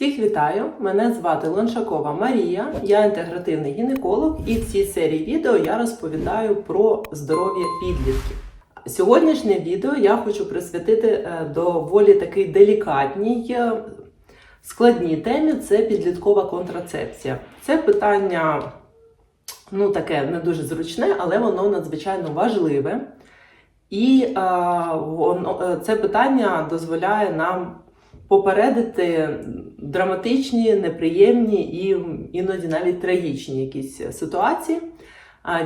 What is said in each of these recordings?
Всіх вітаю! Мене звати Лоншакова Марія, я інтегративний гінеколог, і в цій серії відео я розповідаю про здоров'я підлітків. Сьогоднішнє відео я хочу присвятити е, доволі такій делікатній, е, складній темі це підліткова контрацепція. Це питання ну, таке не дуже зручне, але воно надзвичайно важливе. І е, воно, е, це питання дозволяє нам попередити драматичні, неприємні і іноді навіть трагічні якісь ситуації.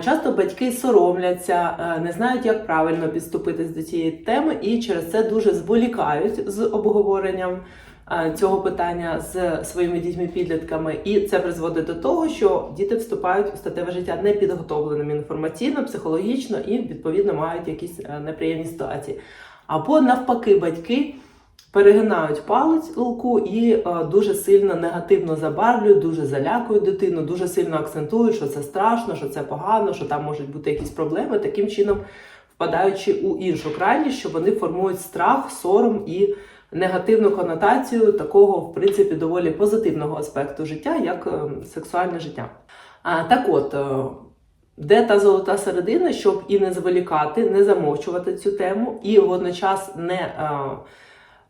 Часто батьки соромляться, не знають, як правильно підступитись до цієї теми, і через це дуже зволікають з обговоренням цього питання з своїми дітьми-підлітками. І це призводить до того, що діти вступають у статеве життя непідготовленими інформаційно, психологічно і відповідно мають якісь е, неприємні ситуації. Або навпаки, батьки перегинають палицю і е, дуже сильно негативно забарвлюють, дуже залякують дитину, дуже сильно акцентують, що це страшно, що це погано, що там можуть бути якісь проблеми, таким чином впадаючи у іншу крайність, що вони формують страх, сором і негативну конотацію такого, в принципі, доволі позитивного аспекту життя, як е, сексуальне життя. А, так от. е, де та золота середина, щоб і не зволікати, не замовчувати цю тему, і водночас не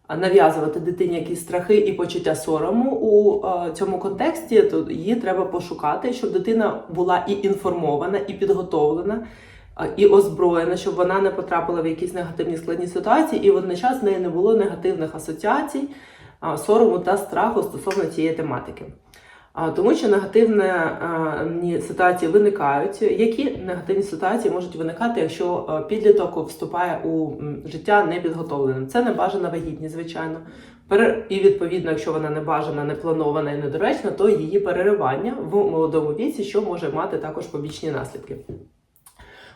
нав'язувати дитині якісь страхи і почуття сорому у цьому контексті, то її треба пошукати, щоб дитина була і інформована, і підготовлена, і озброєна, щоб вона не потрапила в якісь негативні складні ситуації, і водночас в неї не було негативних асоціацій, сорому та страху стосовно цієї тематики. Тому що негативні ситуації виникають. Які негативні ситуації можуть виникати, якщо е, підліток вступає у життя непідготовленим? Це небажана вагітність, звичайно. І відповідно, якщо вона не бажана, не планована і недоречна, то її переривання в молодому віці, що може мати також побічні наслідки.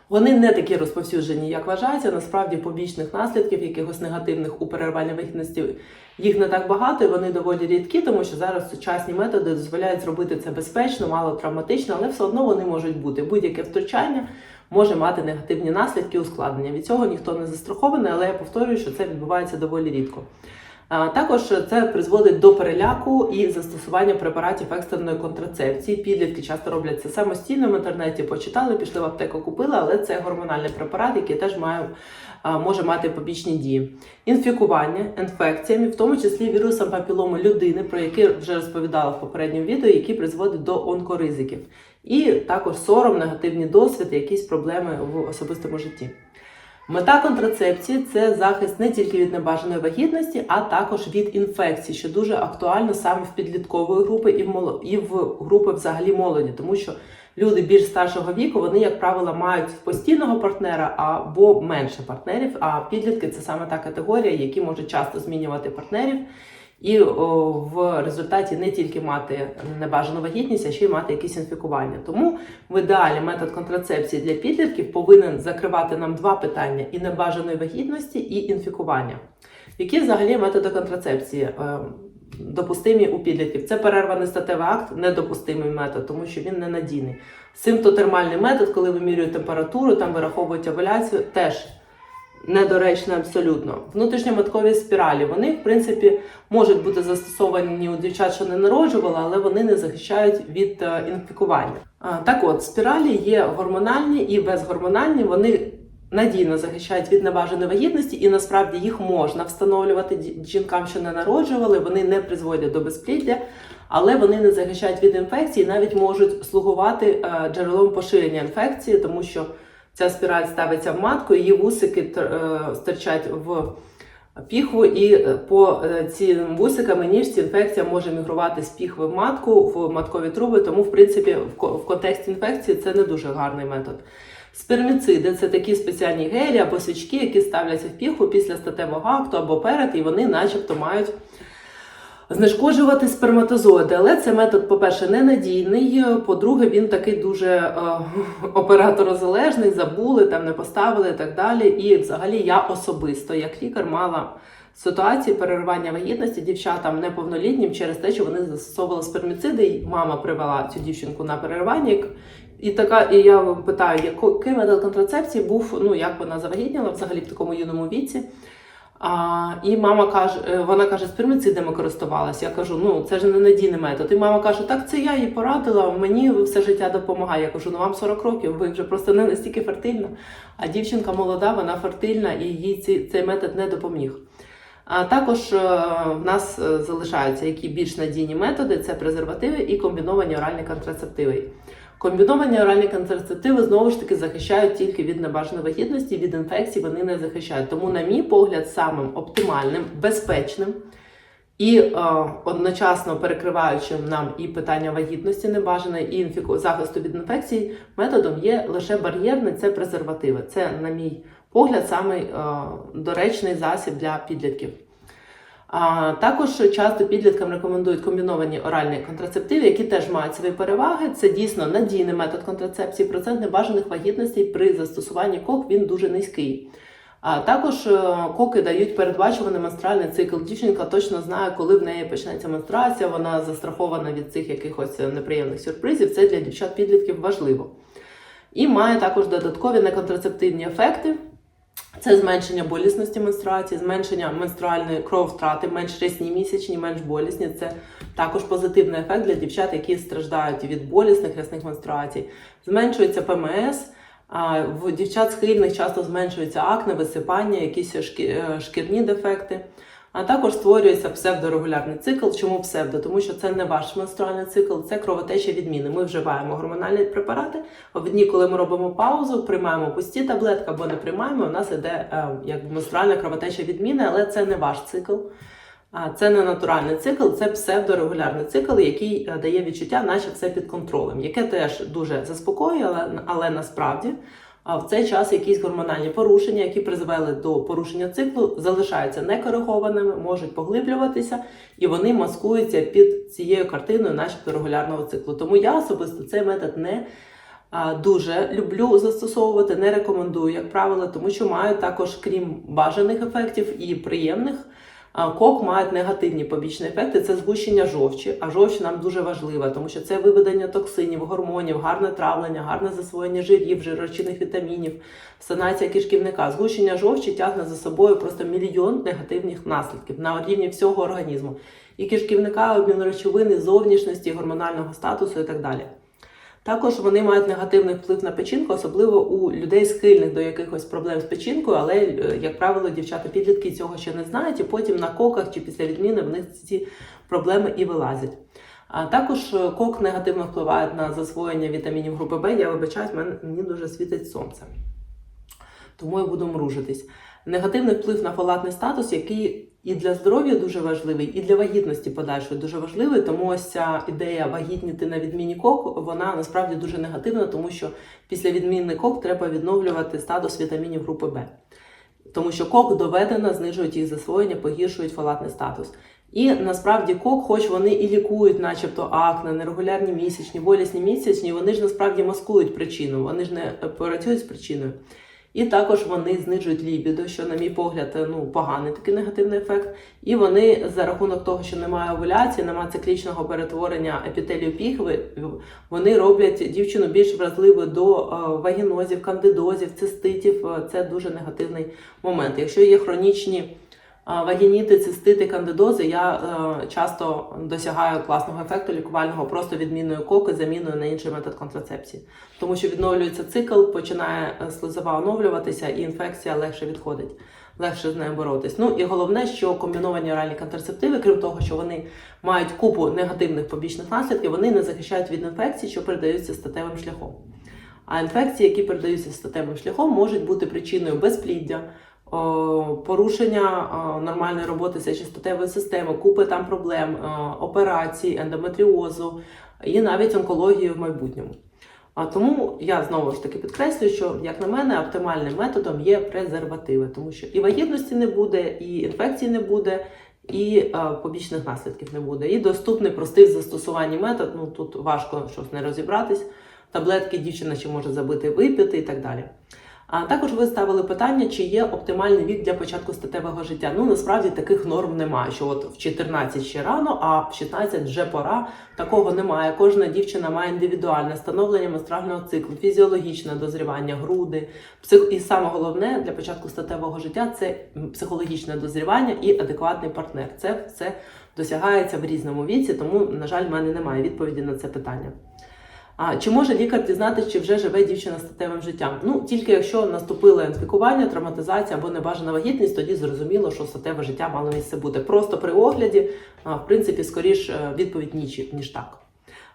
Вони не такі розповсюджені, як вважається. Насправді побічних наслідків, якихось негативних у перерванні вагітності, їх не так багато, і вони доволі рідкі, тому що зараз сучасні методи дозволяють зробити це безпечно, мало травматично, але все одно вони можуть бути. Будь-яке втручання може мати негативні наслідки ускладнення. Від цього ніхто не застрахований, але я повторюю, що це відбувається доволі рідко. Також це призводить до переляку і застосування препаратів екстреної контрацепції. Підлітки часто роблять це самостійно в інтернеті, почитали, пішли в аптеку, купили, але це гормональний препарат, який теж має, може мати побічні дії. Інфікування інфекціями, в тому числі вірусом папіломи людини, про який вже розповідала в попередньому відео, які призводять до онкоризиків. І також сором, негативні досвіди, якісь проблеми в особистому житті. Мета контрацепції це захист не тільки від небажаної вагітності, а також від інфекцій, що дуже актуально саме в підліткової групи і в моло- і в групи взагалі молоді, тому що люди більш старшого віку вони, як правило, мають постійного партнера або менше партнерів. А підлітки це саме та категорія, які можуть часто змінювати партнерів. І о, в результаті не тільки мати небажану вагітність, а ще й мати якісь інфікування. Тому в ідеалі метод контрацепції для підлітків повинен закривати нам два питання: і небажаної вагітності, і інфікування. Які взагалі методи контрацепції е, допустимі у підлітків? Це перерваний статевий акт, недопустимий метод, тому що він ненадійний. Симптотермальний метод, коли вимірюють температуру, там вираховують овуляцію, теж недоречно абсолютно. Внутрішньоматкові спіралі, вони, в принципі, можуть бути застосовані у дівчат, що не народжували, але вони не захищають від е, інфікування. Так от, спіралі є гормональні і безгормональні, вони надійно захищають від небажаної вагітності, і насправді їх можна встановлювати жінкам, що не народжували, вони не призводять до безпліддя. Але вони не захищають від інфекції, навіть можуть слугувати е, джерелом поширення інфекції, тому що Ця спіраль ставиться в матку, її вусики е, стирчать в піхву, і е, по е, цим вусикам ніжці інфекція може мігрувати з піхви в матку в маткові труби. Тому, в принципі, в контексті інфекції це не дуже гарний метод. Сперміциди це такі спеціальні гелі або свічки, які ставляться в піхву після статевого акту або перед, і вони, начебто, мають знешкоджувати сперматозоїди. Але це метод, по-перше, ненадійний. По-друге, він такий дуже е, операторозалежний, забули, там не поставили і так далі. І взагалі я особисто, як лікар, мала ситуації переривання вагітності дівчатам неповнолітнім через те, що вони застосовували сперміциди. І Мама привела цю дівчинку на переривання. і- І така, і я питаю, який метод контрацепції був, ну як вона завагітніла взагалі в такому юному віці. А, і мама каже, е, вона каже, сперміцидами користувалася. Я кажу, ну це ж не надійний метод. І мама каже, так це я їй порадила, мені все життя допомагає. Я кажу, ну вам 40 років, ви вже просто не настільки фертильна. А дівчинка молода, вона фертильна і їй ці, цей метод не допоміг. А також е, в нас е, залишаються які більш надійні методи: це презервативи і комбіновані оральні контрацептиви. Комбіновані оральні контрацептиви знову ж таки захищають тільки від небажаної вагітності, від інфекцій вони не захищають. Тому, на мій погляд, самим оптимальним, безпечним і е, одночасно перекриваючим нам і питання вагітності небажаної, і інфіку... захисту від інфекцій методом є лише бар'єрний це презервативи. Це, на мій погляд, самий е, доречний засіб для підлітків. А також часто підліткам рекомендують комбіновані оральні контрацептиви, які теж мають свої переваги. Це дійсно надійний метод контрацепції. Процент небажаних вагітностей при застосуванні кок він дуже низький. А також е, коки дають передбачуваний менструальний цикл. Дівчинка точно знає, коли в неї почнеться менструація. Вона застрахована від цих якихось неприємних сюрпризів. Це для дівчат-підлітків важливо. І має також додаткові неконтрацептивні ефекти. Це зменшення болісності менструації, зменшення менструальної крововтрати, менш рясні місячні, менш болісні. Це також позитивний ефект для дівчат, які страждають від болісних рясних менструацій. Зменшується ПМС. В дівчат схильних часто зменшується акне, висипання, якісь е, шкірні дефекти. А також створюється псевдорегулярний цикл. Чому псевдо? Тому що це не ваш менструальний цикл, це кровотеча відміни. Ми вживаємо гормональні препарати. В дні, коли ми робимо паузу, приймаємо пусті таблетки або не приймаємо. У нас іде е, якби менструальна кровотеча відміни, але це не ваш цикл. А це не натуральний цикл, це псевдорегулярний цикл, який е, дає відчуття, наче все під контролем, яке теж дуже заспокоює, але, але насправді а в цей час якісь гормональні порушення, які призвели до порушення циклу, залишаються некоригованими, можуть поглиблюватися, і вони маскуються під цією картиною, начебто регулярного циклу. Тому я особисто цей метод не дуже люблю застосовувати, не рекомендую, як правило, тому що мають також, крім бажаних ефектів і приємних. Кок мають негативні побічні ефекти, це згущення жовчі, а жовч нам дуже важлива, тому що це виведення токсинів, гормонів, гарне травлення, гарне засвоєння жирів, жирочинних вітамінів, санація кишківника. Згущення жовчі тягне за собою просто мільйон негативних наслідків на рівні всього організму. І кишківника, обмін речовини, зовнішності, гормонального статусу і так далі. Також вони мають негативний вплив на печінку, особливо у людей схильних до якихось проблем з печінкою, але, е, як правило, дівчата-підлітки цього ще не знають, і потім на коках чи після відміни в них ці проблеми і вилазять. А також е, кок негативно впливає на засвоєння вітамінів групи Б. Я вибачаюсь, мен- мені дуже світить сонце. Тому я буду мружитись. Негативний вплив на фолатний статус, який і для здоров'я дуже важливий, і для вагітності подальшої дуже важливий. Тому ось ця ідея вагітніти на відміні кок, вона насправді дуже негативна, тому що після відміни кок треба відновлювати статус вітамінів групи Б. Тому що кок доведено, знижують їх засвоєння, погіршують фолатний статус. І насправді кок, хоч вони і лікують, начебто акне, нерегулярні місячні, болісні місячні, вони ж насправді маскують причину, вони ж не працюють з причиною. І також вони знижують лібідо, що, на мій погляд, ну поганий такий негативний ефект. І вони за рахунок того, що немає овуляції, немає циклічного перетворення епітелію піхви, вони роблять дівчину більш вразливою до е, вагінозів, кандидозів, циститів. Е, Це дуже негативний момент. Якщо є хронічні е, вагініти, цистити, кандидози, я е, часто досягаю класного ефекту лікувального просто відміною коки, заміною на інший метод контрацепції. Тому що відновлюється цикл, починає е, слизова оновлюватися, і інфекція легше відходить, легше з нею боротись. Ну і головне, що комбіновані оральні контрацептиви, крім того, що вони мають купу негативних побічних наслідків, вони не захищають від інфекцій, що передаються статевим шляхом. А інфекції, які передаються статевим шляхом, можуть бути причиною безпліддя, порушення нормальної роботи сечостатевої системи, купи там проблем, операцій, ендометріозу і навіть онкології в майбутньому. Тому я знову ж таки підкреслюю, що як на мене, оптимальним методом є презервативи, тому що і вагітності не буде, і інфекцій не буде, і е, побічних наслідків не буде. І доступний простий в застосуванні метод. Ну тут важко щось не розібратись. Таблетки дівчина ще може забити випити і так далі. А також ви ставили питання, чи є оптимальний вік для початку статевого життя. Ну насправді таких норм немає. Що от в 14 ще рано, а в 16 вже пора. Такого немає. Кожна дівчина має індивідуальне становлення менструального циклу, фізіологічне дозрівання, груди. Псих... І саме головне для початку статевого життя це психологічне дозрівання і адекватний партнер. Це все досягається в різному віці, тому, на жаль, в мене немає відповіді на це питання. А чи може лікар дізнатися, чи вже живе дівчина статевим життям? Ну тільки якщо наступило інфікування, травматизація або небажана вагітність, тоді зрозуміло, що статеве життя мало місце бути. Просто при огляді, в принципі, скоріш е, відповідь ніч, ніж так.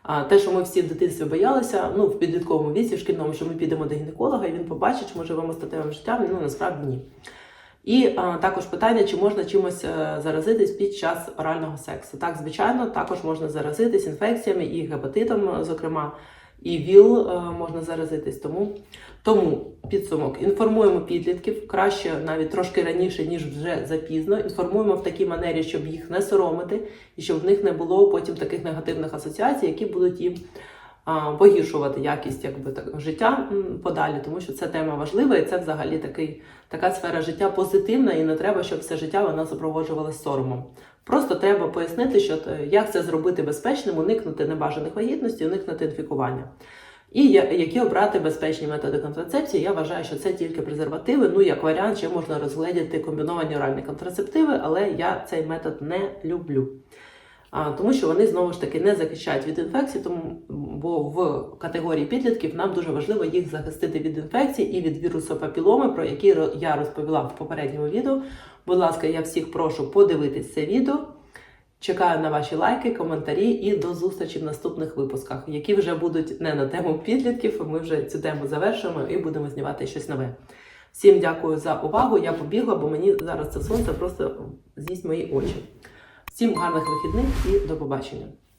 А те, що ми всі в дитинстві боялися, ну в підлітковому віці, в шкільному, що ми підемо до гінеколога, і він побачить, чи ми живемо статевим життям. Ну насправді ні. І а, також питання, чи можна чимось е, заразитись під час орального сексу. Так, звичайно, також можна заразитись інфекціями і гепатитом, е, зокрема, і ВІЛ е, можна заразитись. Тому, тому підсумок інформуємо підлітків краще навіть трошки раніше, ніж вже запізно. Інформуємо в такій манері, щоб їх не соромити, і щоб в них не було потім таких негативних асоціацій, які будуть їм а, погіршувати якість якби так життя подалі, тому що це тема важлива, і це взагалі такий така сфера життя позитивна, і не треба, щоб все життя вона супроводжувалась соромом. Просто треба пояснити, що е, як це зробити безпечним, уникнути небажаних вагітностей, уникнути інфікування. І які обрати безпечні методи контрацепції, я вважаю, що це тільки презервативи. Ну, як варіант, ще можна розгледіти комбіновані оральні контрацептиви, але я цей метод не люблю. Тому що вони знову ж таки не захищають від інфекцій, тому бо в категорії підлітків нам дуже важливо їх захистити від інфекцій і від вірусу папіломи, про які я розповіла в попередньому відео. Будь ласка, я всіх прошу подивитись це відео. Чекаю на ваші лайки, коментарі і до зустрічі в наступних випусках, які вже будуть не на тему підлітків. Ми вже цю тему завершимо і будемо знімати щось нове. Всім дякую за увагу. Я побігла, бо мені зараз це сонце просто з'їсть мої очі. Всім гарних вихідних і до побачення.